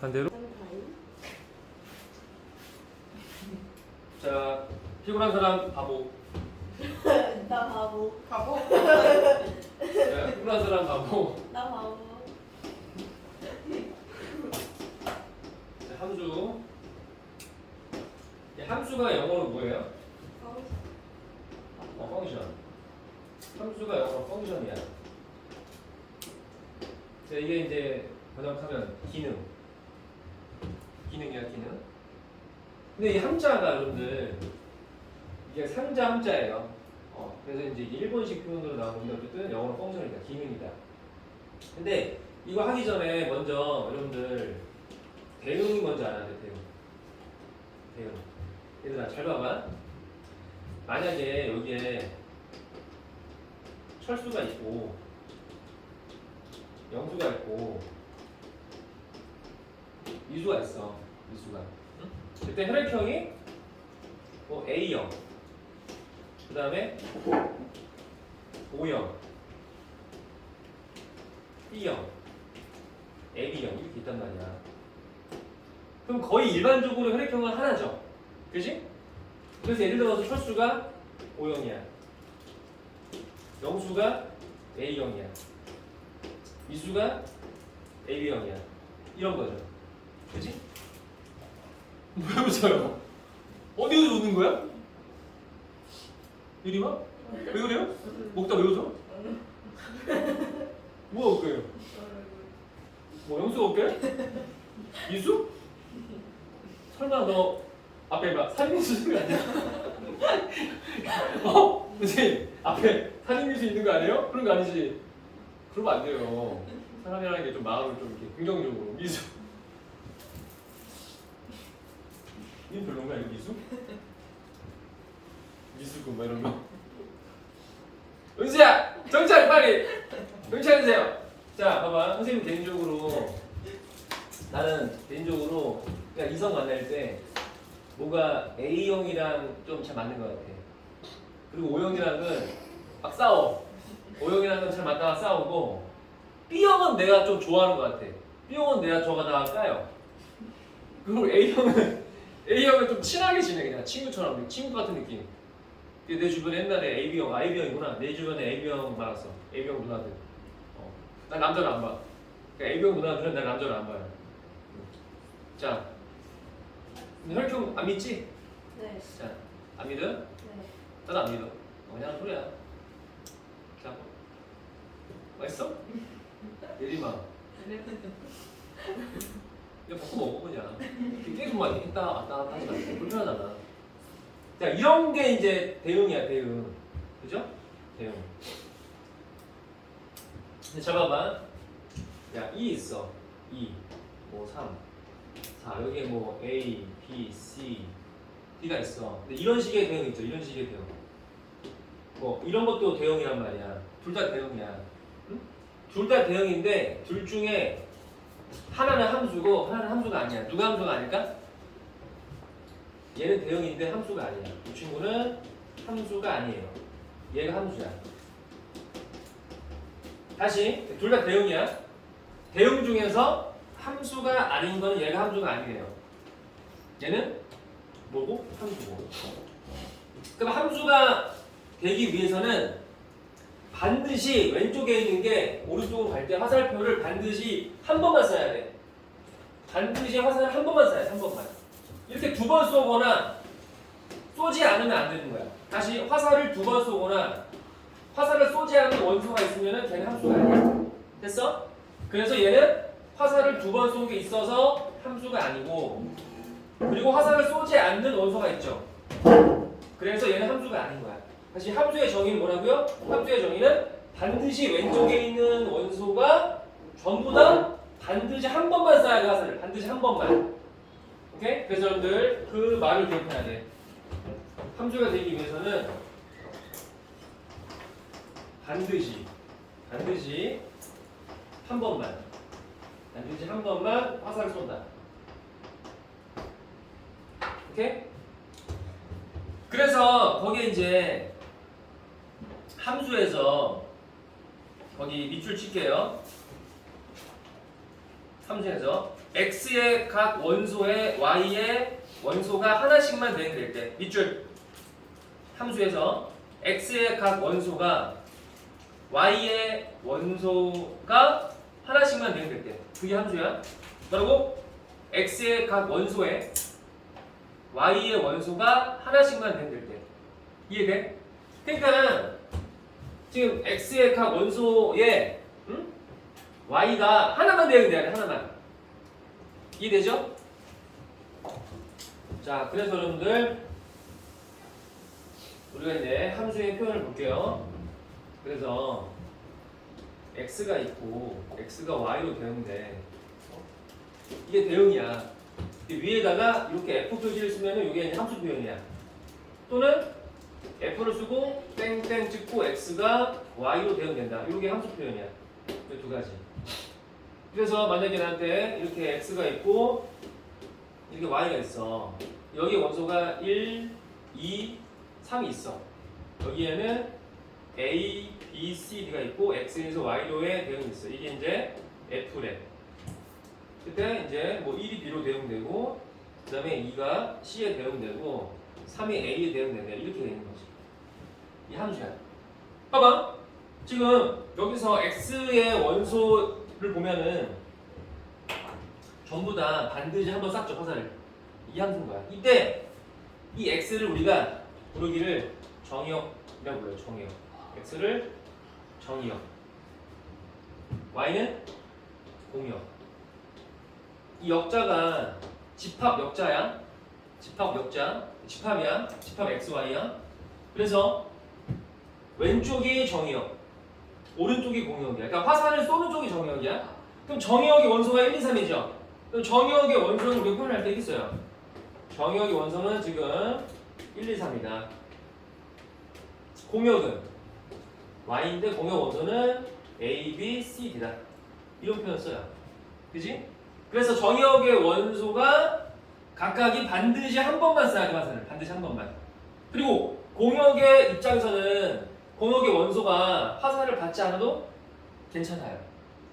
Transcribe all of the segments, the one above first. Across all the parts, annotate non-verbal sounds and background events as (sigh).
반대로. 자, 피곤한 사람 바보. 나 바보. 바보? 자, 피곤한 사람 바보. 나 바보. 자, 함수. 이 함수가 영어로 뭐예요? 어, 펑션. 함수가 영어로 펑션이야. 자, 이게 이제 번역하면 기능. 기능이야, 기능. 근데 이 함자가 여러분들 이게 상자 함자예요. 어, 그래서 이제 일본식 표현으로 나오는데 어쨌든 영어로 펑션이다, 기능이다. 근데 이거 하기 전에 먼저 여러분들 대응이 먼저 알아야 돼, 대응. 대응. 얘들아, 잘 봐봐. 만약에 여기에 철수가 있고 영수가 있고 미수가 있어 미수가. 그때 혈액형이 뭐 A형. 그 다음에 O형. B형. AB형. 이렇게 있단 말이야. 그럼 거의 일반적으로 혈액형은 하나죠. 그지? 그래서 예를 들어서 철수가 O형이야. 영수가 A형이야. 미수가 AB형이야. 이런 거죠. 그지? 왜 웃어요? 어디서 웃는 거야? 유리마? 왜 그래요? 먹다 왜 웃어? 뭐가 웃겨요? 뭐 영수가 웃겨요? 미수? 설마 너 앞에 막 살인미수 있는 거 아니야? 어? 선생님 앞에 살인미수 있는 거 아니에요? 그런 거 아니지? 그러면 안 돼요. 사람이라는 게 좀 마음을 좀 이렇게 긍정적으로 미수. 이 별론가 이거 미수? 미수고 뭐 이런 거. 은수야 정찰 빨리 정찰해주세요. 자 봐봐 선생님 개인적으로 나는 개인적으로 그냥 이성 만날 때 뭔가 A형이랑 좀 잘 맞는 것 같아. 그리고 O형이랑은 막 싸워. O형이랑은 잘 맞다가 싸우고 B형은 내가 좀 좋아하는 것 같아. B형은 내가 좋아하다가 까요. 그리고 A형은 A형은 좀 친하게 지내 그냥 친구처럼 친구 같은 느낌. 근데 내 주변에 옛날에 AB형, 아, AB형이구나. 내 주변에 AB형 많았어. AB형 누나들. 어. 난 남자를 안 봐. 그러니까 AB형 누나들은 난 남자를 안 봐요. 자, 혈액형 안 믿지? 네. 자, 안 믿어? 네. 나도 안 믿어. 어, 그냥 소리야. 자, 맛있어? (laughs) 예림 아. 야, 먹고 그냥. 계속 막 했다 왔다 갔다 하지 말고 불편하잖아. 자, 이런 게 이제 대응이야, 대응. 그죠? 대응. 근데 잡아봐. 야, 2 있어. 2, 뭐 3, 4. 여기에 뭐 A, B, C, D가 있어. 근데 이런 식의 대응 있죠. 이런 식의 대응. 뭐 이런 것도 대응이란 말이야. 둘 다 대응이야. 응? 둘 다 대응인데 둘 중에 하나는 함수고 하나는 함수가 아니야. 누가 함수가 아닐까? 얘는 대응인데 함수가 아니야. 이 친구는 함수가 아니에요. 얘가 함수야. 다시 둘 다 대응이야. 대응 중에서 함수가 아닌 거는 얘가 함수가 아니에요. 얘는 뭐고? 함수고. 그럼 함수가 되기 위해서는 반드시 왼쪽에 있는 게 오른쪽으로 갈 때 화살표를 반드시 한 번만 써야 돼. 반드시 화살을 한 번만 써야 돼. 한 번만. 이렇게 두 번 쏘거나 쏘지 않으면 안 되는 거야. 다시 화살을 두 번 쏘거나 화살을 쏘지 않는 원소가 있으면 걔는 함수가 아니야. 됐어? 그래서 얘는 화살을 두 번 쏜 게 있어서 함수가 아니고 그리고 화살을 쏘지 않는 원소가 있죠. 그래서 얘는 함수가 아닌 거야. 다시 함수의 정의는 뭐라고요? 함수의 정의는 반드시 왼쪽에 있는 원소가 전부 다 반드시 한 번만 쏴야 돼 화살을. 반드시 한 번만. 오케이? 그래서 여러분들 그 말을 기억해야 돼. 함수가 되기 위해서는 반드시 반드시 한 번만 반드시 한 번만 화살을 쏜다. 오케이? 그래서 거기에 이제 함수에서 거기 밑줄 칠게요. 함수에서 x의 각 원소에 y의 원소가 하나씩만 대응될 때 밑줄 함수에서 x의 각 원소가 y의 원소가 하나씩만 대응될 때 그게 함수야. 그리고 x의 각 원소에 y의 원소가 하나씩만 대응될 때 이해돼? 그러니까 지금 x의 각 원소에 응? y가 하나만 대응돼야 돼 하나만 이해되죠? 자 그래서 여러분들 우리가 이제 함수의 표현을 볼게요 그래서 x가 있고 x가 y로 대응돼 어? 이게 대응이야 이 위에다가 이렇게 f 표시를 쓰면은 이게 함수 표현이야 또는 f를 쓰고 땡땡 찍고 x가 y로 대응된다. 이게 함수 표현이야. 이 두 가지. 그래서 만약에 나한테 이렇게 x가 있고 이렇게 y가 있어. 여기 원소가 1, 2, 3이 있어. 여기에는 a, b, c, d가 있고 x에서 y로의 대응이 있어. 이게 이제 f래. 그때 이제 뭐 1이 b로 대응되고 그 다음에 2가 c에 대응되고 3이 a에 대응된다 이렇게 되는 거지. 이 함수야. 봐봐. 지금 여기서 x의 원소를 보면은 전부 다 반드시 한번 싹 접화살을 이 함수인 거야. 이때 이 x를 우리가 부르기를 정의역이라고 불러요 정의역. X를 정의역. Y는 공역. 이 역자가 집합 역자야 집합 역자 집합이야? 집합 xy야? 그래서 왼쪽이 정의역 오른쪽이 공역이야. 그러니까 화살을 쏘는 쪽이 정의역이야. 그럼 정의역의 원소가 1, 2, 3이죠? 그럼 정의역의 원소는 우리가 표현할 때 있어요. 정의역의 원소는 지금 1, 2, 3이다. 공역은 y인데 공역 원소는 a, b, c, d다. 이런 표현 써요. 그지? 그래서 정의역의 원소가 각각이 반드시 한 번만 써야 돼 화살을 반드시 한 번만. 그리고 공역의 입장에서는 공역의 원소가 화살을 받지 않아도 괜찮아요.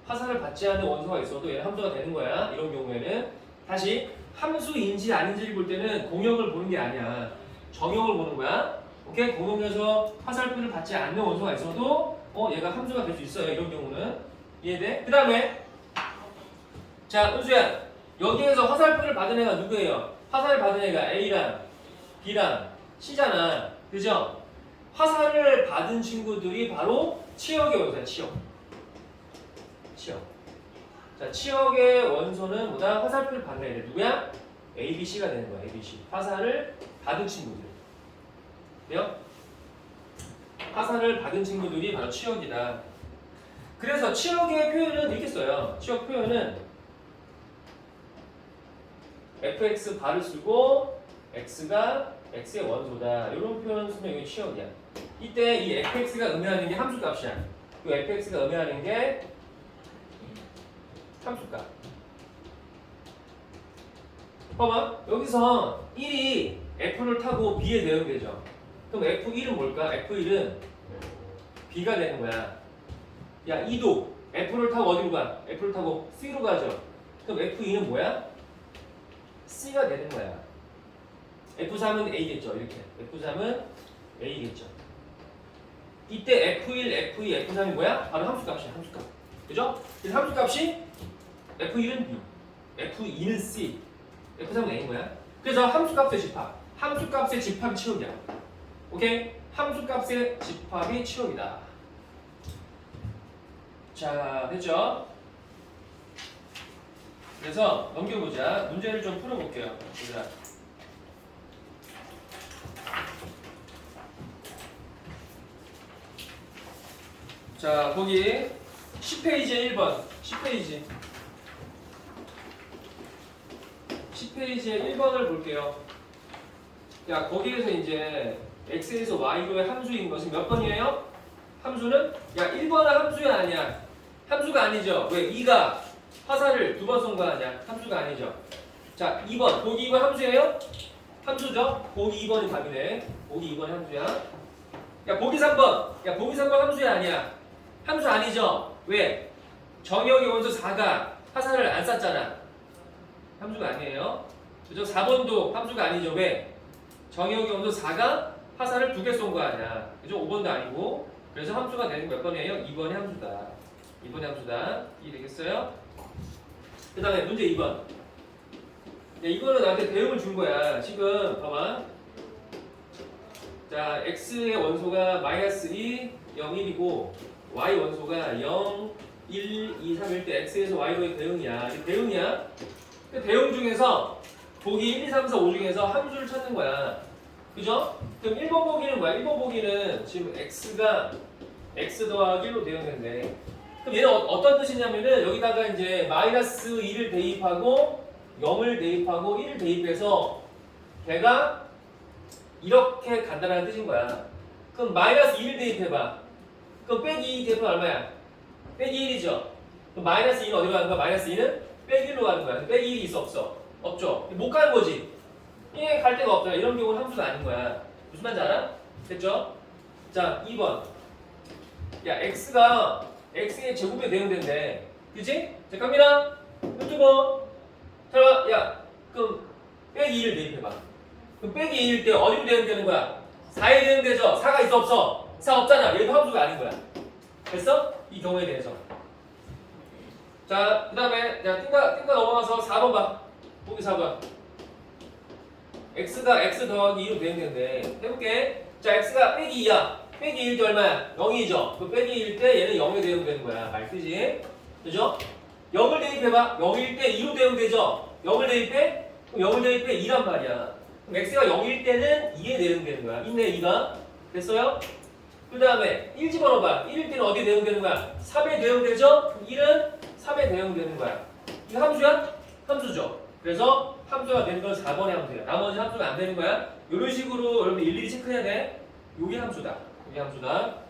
화살을 받지 않는 원소가 있어도 얘는 함수가 되는 거야. 이런 경우에는 다시 함수인지 아닌지를 볼 때는 공역을 보는 게 아니야. 정역을 보는 거야. 오케이? 공역에서 화살표를 받지 않는 원소가 있어도 어 얘가 함수가 될 수 있어요. 이런 경우는 이해돼? 그 다음에 자 은수야 여기에서 화살표를 받은 애가 누구예요? 화살을 받은 애가 A랑 B랑 C잖아 그죠? 화살을 받은 친구들이 바로 치역의 원소야 치역 치역 자 치역의 원소는 뭐다? 화살표를 받는 애들 누구야? A, B, C가 되는 거야 A, B, C 화살을 받은 친구들 돼요? 화살을 받은 친구들이 바로 치역이다 그래서 치역의 표현은 이렇게 써요 치역 표현은 fx 바를 쓰고 x가 x의 원소다. 이런 표현 쓰면 이게 치역이야. 이때 이 fx가 의미하는 게 함수 값이야. 그 fx가 의미하는 게 함수 값. 봐봐. 여기서 1이 f를 타고 b에 대응되죠. 그럼 f1은 뭘까? f1은 b가 되는 거야. 야 2도 f를 타고 어디로 가? f를 타고 c로 가죠. 그럼 f2는 뭐야? C가 되는 거야. F3은 A겠죠. 이렇게. F3은 A겠죠. 이때 F1, F2, F3이 뭐야? 바로 함수값이야. 함수값. 그죠? 그래서 함수값이 F1은 B, F2는 C, F3은 A인 거야. 그래서 함수값의 집합. 함수값의 집합이 치역이야. 오케이? 함수값의 집합이 치역이다. 자, 됐죠? 그래서 넘겨보자. 문제를 좀 풀어볼게요. 얘들아. 자, 거기 10페이지에 1번. 10페이지. 10페이지에 1번을 볼게요. 야, 거기에서 이제 x에서 y로의 함수인 것은 몇 번이에요? 함수는? 야, 1번은 함수야 아니야? 함수가 아니죠. 왜? 2가 화살을 두 번쏜거 아니야? 함수가 아니죠. 자, 2번. 보기 2번 함수예요? 함수죠? 보기 2번이 답이네. 보기 2번 함수야. 야, 보기 3번. 야, 보기 3번 함수야 아니야? 함수 아니죠? 왜? 정역의 원소 4가 화살을 안 쐈잖아. 함수가 아니에요. 그죠? 4번도 함수가 아니죠. 왜? 정의역이 온도 4가 화살을 두 개 쏜 거 아니야. 그죠? 5번도 아니고. 그래서 함수가 되는 몇 번이에요? 2번의 함수다. 2번의 함수다. 이해되겠어요? 그 다음에 문제 2번. 야, 이거는 나한테 대응을 준 거야. 지금 봐봐. 자, x의 원소가 마이너스 2, 0, 1이고 y 원소가 0, 1, 2, 3일 때 x에서 y로의 대응이야. 이게 대응이야. 그 대응 중에서 보기 1, 2, 3, 4, 5 중에서 함수를 찾는 거야. 그죠? 그럼 1번 보기는 뭐야? 1번 보기는 지금 x가 x 더하기 1로 대응된대. 그럼 얘는 어, 떤 뜻이냐면은 여기다가 이제 마이너스 2를 대입하고 0을 대입하고 1을 대입해서 걔가 이렇게 간다는 뜻인 거야. 그럼 마이너스 1 대입해봐. 그럼 빼기 2 대입하면 얼마야? 빼기 1이죠. 그럼 마이너스 2는 어디로 가는 거야? 마이너스 2는 빼기 1로 가는 거야. 빼기 1이 있어 없어? 없죠. 못 가는 거지. 이게 갈 데가 없잖아. 이런 경우는 함수가 아닌 거야. 무슨 말인지 알아? 됐죠? 자, 2번. 야, x가 x의 제곱에 대응된대. 그치? 자, 갑니다. 유튜버. 자, 야, 그럼 빼기 2를 대입해봐. 그럼 빼기 2일 때 어디로 대응되는 거야? 4에 대응되죠? 4가 있어 없어? 4 없잖아. 얘도 함수가 아닌 거야. 됐어? 이 경우에 대해서. 자, 그 다음에 자, 띵가, 띵가 넘어가서 4번 봐. 보기 4번. x가 x 더하기 2로 대응된대. 해볼게. 자, x가 빼기 2야. 빼기 1때 얼마야? 0이죠. 그 빼기 1때 얘는 0에 대응되는 거야. 말 뜨지? 그죠? 0을 대입해봐. 0일 때 2로 대응되죠? 0을 대입해? 그럼 0을 대입해 2란 말이야. 그럼 x가 0일 때는 2에 대응되는 거야. 있네 2가. 됐어요? 그 다음에 1 집어넣어봐. 1일 때는 어디에 대응되는 거야? 3에 대응되죠? 그럼 1은 3에 대응되는 거야. 이거 함수야? 함수죠. 그래서 함수가 되는 건 4번의 함수야. 나머지 함수가 안 되는 거야. 이런 식으로 여러분 일일이 체크해야 돼. 요게 함수다. 요게 함수다.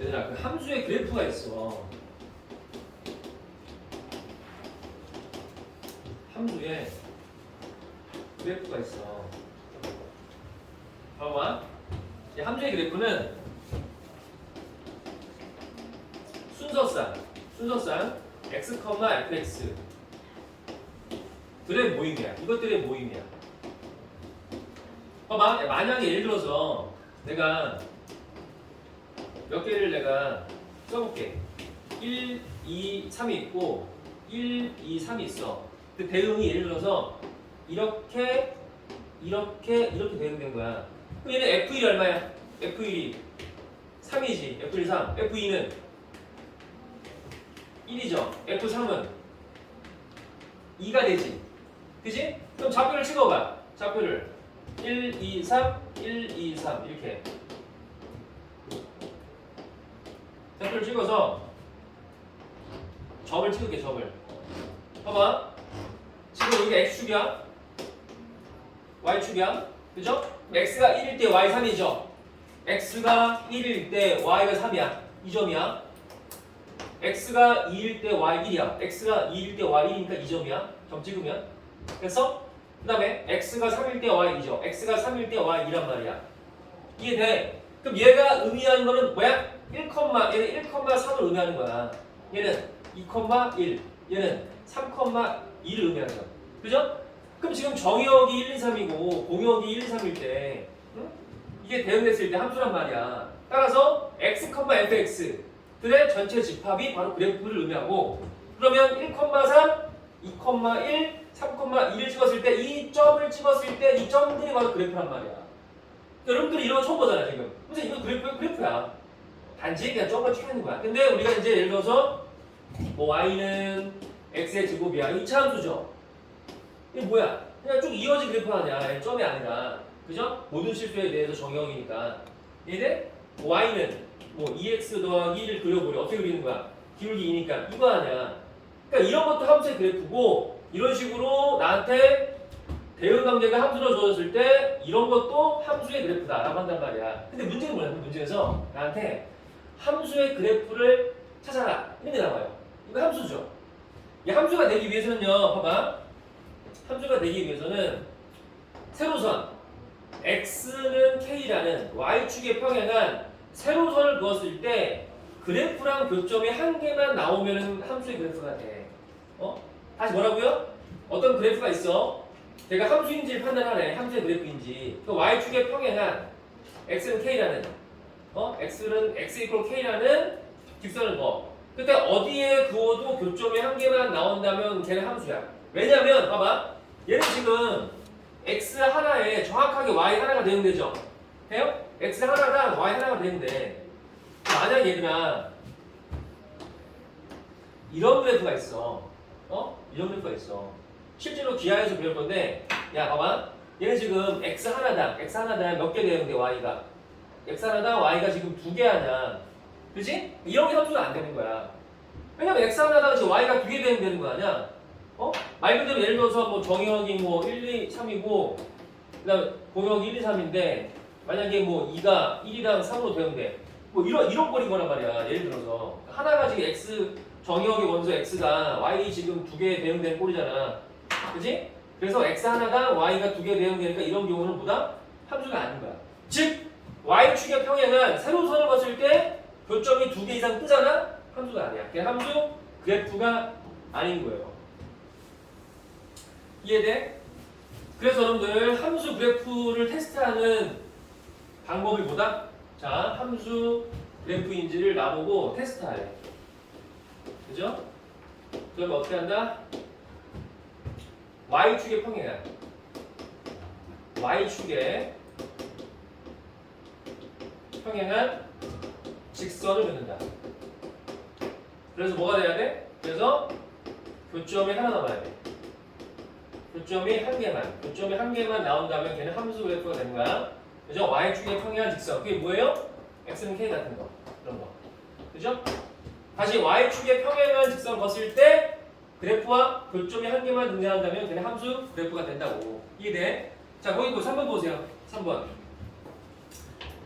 얘들아 그 함수의 그래프가 있어. 함수에 그래프가 있어. 봐봐. 이 함수의 그래프는 순서상, 순서상 x, fx 들의 모임이야. 이것들의 모임이야. 봐봐. 만약에 예를 들어서 내가 몇 개를 내가 써볼게. 1, 2, 3이 있고 1, 2, 3이 있어. 그 대응이 예를 들어서 이렇게 이렇게 이렇게 대응된 거야. 그럼 얘는 F1이 얼마야? F1이 3이지. F1 3. F2는 1이죠. F3은 2가 되지. 그지? 그럼 좌표를 찍어봐. 좌표를 1, 2, 3, 1, 2, 3 이렇게. 좌표를 찍어서 점을 찍을게 점을. 봐봐. 지금 여기가 x축이야. y축이야. 그죠? x가 1일 때 y 3이죠. x가 1일 때 y가 3이야. 이 점이야. X가 2일 때 y 1이야. x가 2일 때 y 1이니까 이 점이야. 점 찍으면. 됐어? 그 다음에 x가 3일 때 y 2죠. x가 3일 때 y 2란 말이야. 이해돼? 그럼 얘가 의미하는 거는 뭐야? 1, 얘는 1,3을 의미하는 거야. 얘는 2,1, 얘는 3,2를 의미하는 거야. 그죠? 그럼 지금 정의역이 1, 2, 3이고 공역이 1, 2, 3일 때 응? 이게 대응됐을 때 함수란 말이야. 따라서 x, fx 들의 전체 집합이 바로 그래프를 의미하고 그러면 1, 3, 2, 1, 3,2를 찍었을 때 이 점을 찍었을 때 이 점들이 바로 그래프란 말이야. 여러분들이 이런 거 처음 보잖아 지금. 근데 이거 그래프, 그래프야. 단지 그냥 점을 찍는 거야. 근데 우리가 이제 예를 들어서 뭐 y는 x의 제곱이야. 이거 2차 함수죠. 이게 뭐야? 그냥 쭉 이어진 그래프 아니야. 점이 아니라. 그죠? 모든 실수에 대해서 정형이니까. 얘네 y는 뭐 2x 더하기 1을 그려보려. 어떻게 그리는 거야? 기울기 2니까 이거 아니야. 그러니까 이런 것도 함수의 그래프고 이런 식으로 나한테 대응 관계가 함수로 주어졌을 때 이런 것도 함수의 그래프다라고 한단 말이야. 근데 문제는 뭐냐면 문제에서 나한테 함수의 그래프를 찾아라 이런 게 나와요. 이거 함수죠. 이 함수가 되기 위해서는요. 봐봐. 함수가 되기 위해서는 세로선 x는 k라는 y축의 평행한 세로선을 그었을 때 그래프랑 교점이 한 개만 나오면 함수의 그래프가 돼. 어? 다시 뭐라고요? 어떤 그래프가 있어. 걔가 함수인지를 판단하래. 함수의 그래프인지. 그 y축의 평행한 x는 k라는 어? x는 x 이퀄 k라는 직선을 그어. 그때 어디에 그어도 교점이 한 개만 나온다면 걔는 함수야. 왜냐면 봐봐. 얘는 지금 x 하나에 정확하게 y 하나가 되는데죠. 해요? X 하나랑 y 하나가 되는데 만약 얘들아 이런 그래프가 있어. 어? 이런 그래프가 있어. 실제로 기하에서 배울 건데 야 봐봐. 얘는 지금 x 하나당 x 하나당 몇 개 되는데 y가 x 하나당 y가 지금 두 개 하냐. 그지? 이런 게 함수가 안 되는 거야. 왜냐면 x 하나당 지금 y가 두 개 되면 되는 거 아니야? 어? 말 그대로 예를 들어서 뭐 정의역이 뭐 1, 2, 3이고 그다음 공역이 1, 2, 3인데 만약에 뭐 2가 1이랑 3으로 되는데 뭐 이런 이런 꼴인 거란 말이야. 예를 들어서 하나가 지금 x 정의역의 원소 x가 y 지금 두 개 대응된 꼴이잖아. 그지? 그래서 x 하나가 y가 두 개 대응되니까 이런 경우는 뭐다? 함수가 아닌 거야. 즉 y축의 평행은 세로선을 봤을 때 교점이 두 개 이상 뜨잖아? 함수가 아니야. 그냥 함수 그래프가 아닌 거예요. 이해돼? 그래서 여러분들 함수 그래프를 테스트하는 방법이 뭐다? 자, 함수 그래프인지를 나보고 테스트하래. 그죠? 그러면 어떻게 한다? y축의 평행한 y축의 평행한 직선을 그는다. 그래서 뭐가 돼야 돼? 그래서 교점이 하나 남아야 돼. 교점이 한 개만, 교점이 한 개만 나온다면 걔는 함수 그래프가 되는 거야. 그죠? y축의 평행한 직선. 그게 뭐예요? x는 k 같은 거. 그런 거. 그죠? 다시 y축의 평행한 직선 봤을 때 그래프와 교점이 한 개만 등장한다면 걔는 함수 그래프가 된다고. 이해돼? 자, 거기 뭐 3번 보세요. 3번.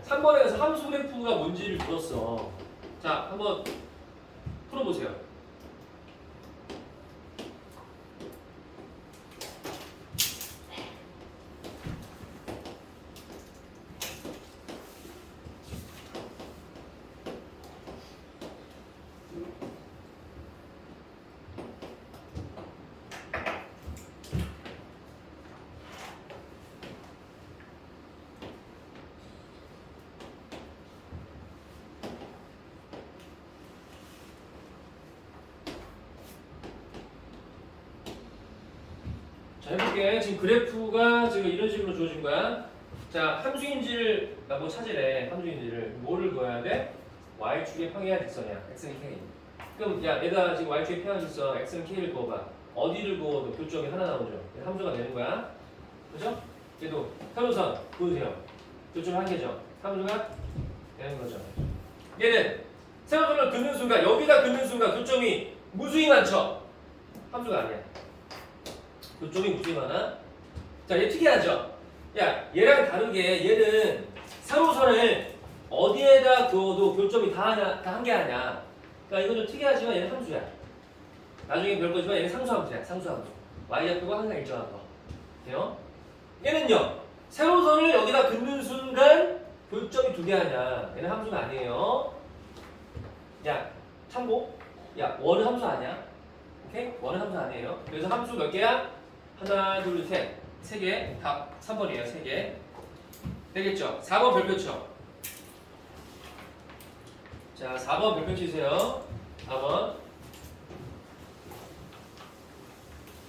3번에서 함수 그래프가 뭔지를 물었어. 자, 한번 풀어보세요. 자 해볼게. 지금 그래프가 지금 이런 식으로 주어진 거야. 자 함수인지를 나 뭐 찾으래. 함수인지를 뭐를 그어야 돼? y축의 평행한 직선이야. x는 k. 그럼 야 내가 지금 y축의 평행한 직선 x는 k를 그어봐. 어디를 그어도 교점이 하나 나오죠. 함수가 되는 거야. 그죠? 얘도 세로선 그으세요. 교점 한 개죠. 함수가 되는 거죠. 얘는 세로선을 긋는 순간 여기다 긋는 순간 교점이 무수히 많죠. 함수가 아니야. 그쪽이 무수히 많아? 자, 얘 특이하죠? 야, 얘랑 다르게 얘는 세로선을 어디에다 그어도 교점이 다 하냐, 다한 개 하냐. 그러니까 이건 좀 특이하지만 얘는 함수야. 나중에 별 거지만 얘는 상수함수야, 상수함수. y좌표가 항상 일정한 거. 돼요? 얘는요, 세로선을 여기다 긋는 순간 교점이 두 개 하냐. 얘는 함수가 아니에요. 야, 참고. 야, 원은 함수 아니야? 오케이? 원은 함수 아니에요. 그래서 함수 몇 개야? 하나, 둘, 셋. 세 개. 답 3번이에요. 세 개. 되겠죠? 4번 별표 쳐. 자, 4번 별표 치세요. 4번.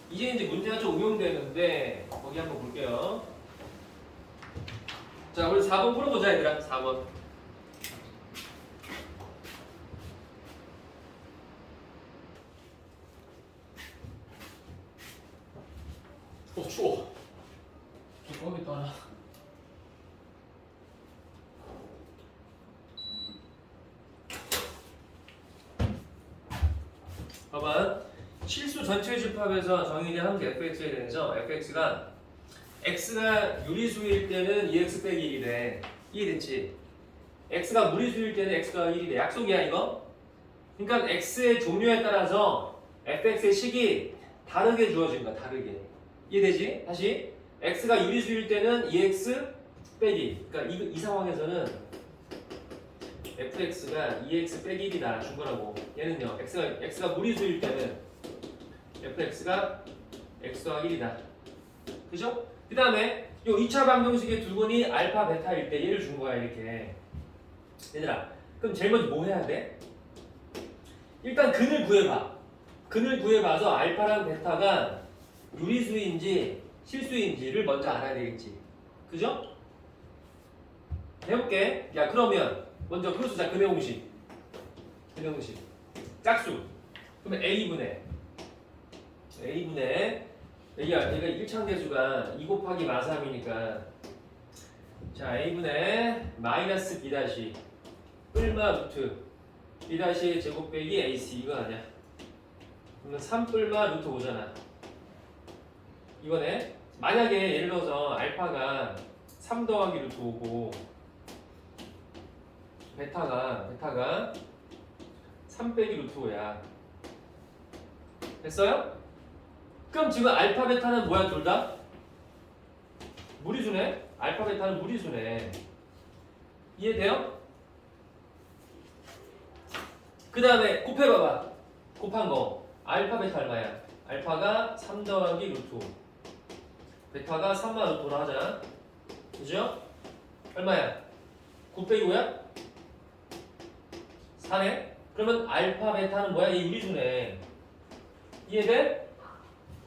이제 이제 문제가 좀 응용되는데 거기 한번 볼게요. 자, 우리 4번 풀어보자, 얘들아. 4번. 어, 추워. 뚜껑이 떠나. 봐봐. 실수 전체 집합에서 정의된 함수 fx에 대해서 fx가 x가 유리수일 때는 2x 빼기 1이래. 이해 됐지? x가 무리수일 때는 x가 1이래. 약속이야 이거? 그러니까 x의 종류에 따라서 fx의 식이 다르게 주어진 거야. 다르게. 이해되지? 다시 x가 유리수일 때는 2x 빼기. 그러니까 이, 이 상황에서는 fx가 2x 빼기 1이다. 준 거라고. 얘는요 x가 x가 무리수일 때는 fx가 x 더하기 1이다. 그죠? 그 다음에 요 2차 방정식의 두근이 알파 베타일 때 얘를 준 거야 이렇게. 얘들아 그럼 제일 먼저 뭐 해야 돼? 일단 근을 구해봐. 근을 구해봐서 알파랑 베타가 유리수인지 실수인지를 먼저 알아야 되겠지. 그죠? 해볼게. 야 그러면 먼저 그로 쓰자 근의 공식. 근의 공식. 짝수. 그러면 A분의. A분의. 얘가 얘가 1차 대수가 2 곱하기 마3이니까. 자 A분의 마이너스 B 다시. 뿔마 루트. B 다시 제곱 빼기 AC 이거 아니야. 그러면 3 뿔마 루트 5잖아. 이번에 만약에 예를 들어서 알파가 3 더하기 루트 5고 베타가 베타가 3 빼기 루트 5야 됐어요? 그럼 지금 알파 베타는 뭐야 둘 다? 무리수네? 알파 베타는 무리수네 이해돼요? 그 다음에 곱해봐봐 곱한 거 알파 베타 얼마야? 알파가 3 더하기 루트 5 베타가 3만 루트 5라 하자 그죠? 얼마야? 9 빼기 5야? 4네? 그러면 알파 베타는 뭐야? 이 유리수네 이해돼?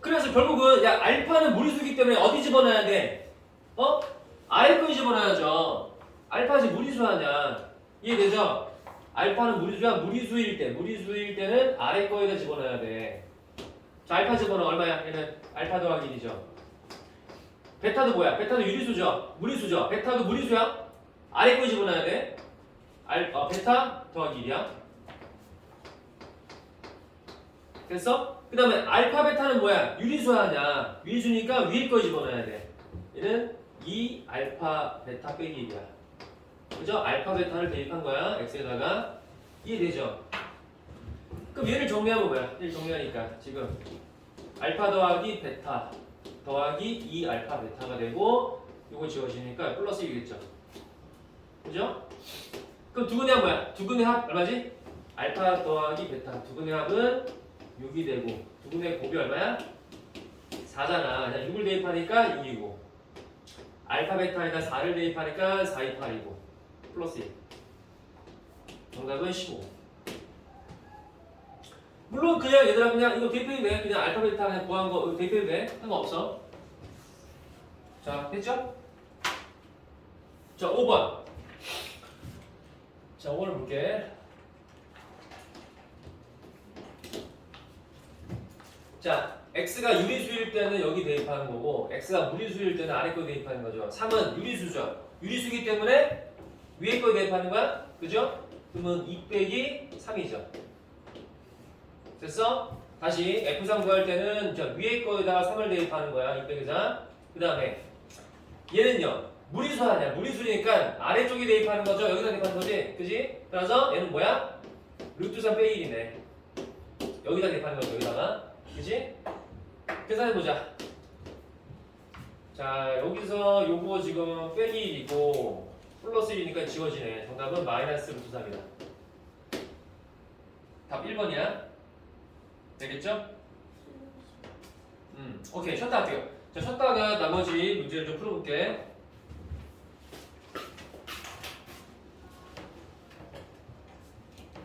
그래서 결국은 야 알파는 무리수기 때문에 어디 집어넣어야 돼? 어? 거 집어넣어야죠 알파지 무리수 아냐 이해되죠? 알파는 무리수야 무리수일 때 무리수일 때는 아래 거에다 집어넣어야 돼 자, 알파 집어넣어 얼마야? 얘는 알파 더하기 1이죠. 베타도 뭐야? 베타도 유리수죠. 무리수죠. 베타도 무리수야. 아래 거 집어넣어야 돼. 알, 어, 베타 더하기 1이야. 됐어? 그 다음에 알파 베타는 뭐야? 유리수 아냐? 유리수니까 위에 거 집어넣어야 돼. 얘는 2 알파 베타 빼기 1이야. 그죠? 알파 베타를 대입한 거야. x에다가 이해되죠? 그럼 얘를 정리하면 뭐야? 얘를 정리하니까 지금 알파 더하기 베타 더하기 2 알파 베타가 되고 이거 지워지니까 플러스 1이겠죠. 그죠? 그럼 두근의 합 뭐야? 두근의 합 얼마지? 알파 더하기 베타 두근의 합은 6이 되고 두근의 곱이 얼마야? 4잖아. 그냥 6을 대입하니까 6이고 알파 베타에다 4를 대입하니까 4, 2, 8이고 플러스 1 정답은 15 물론 그냥 얘들아 그냥 이거 대입해도 돼 그냥 알파 베타 그냥 구한 거 대입해도 돼 상관없어? 자 됐죠? 자 5번. 자 5번을 볼게. 자 x가 유리수일 때는 여기 대입하는 거고 x가 무리수일 때는 아래 거 대입하는 거죠. 3은 유리수죠. 유리수기 때문에 위에 거 대입하는 거야. 그죠? 그러면 2 빼기 3이죠 됐어? 다시 F3 구할 때는 저 위에 거에다가 3을 대입하는 거야 2 빼기 4. 그 다음에 얘는요 무리수 아니야 무리수니까 아래쪽에 대입하는 거죠 여기다 대입하는 거지 그지? 그래서 얘는 뭐야? 루트 3 빼기 1이네 여기다 대입하는 거죠 여기다가 그지? 계산해보자 자 여기서 요거 지금 빼기 1이고 플러스 1이니까 지워지네 정답은 마이너스 루트 3이다 답 1번이야 되겠죠? 음, 오케이 쉬었다 할게요. 자 쉬었다가 나머지 문제를 좀 풀어볼게.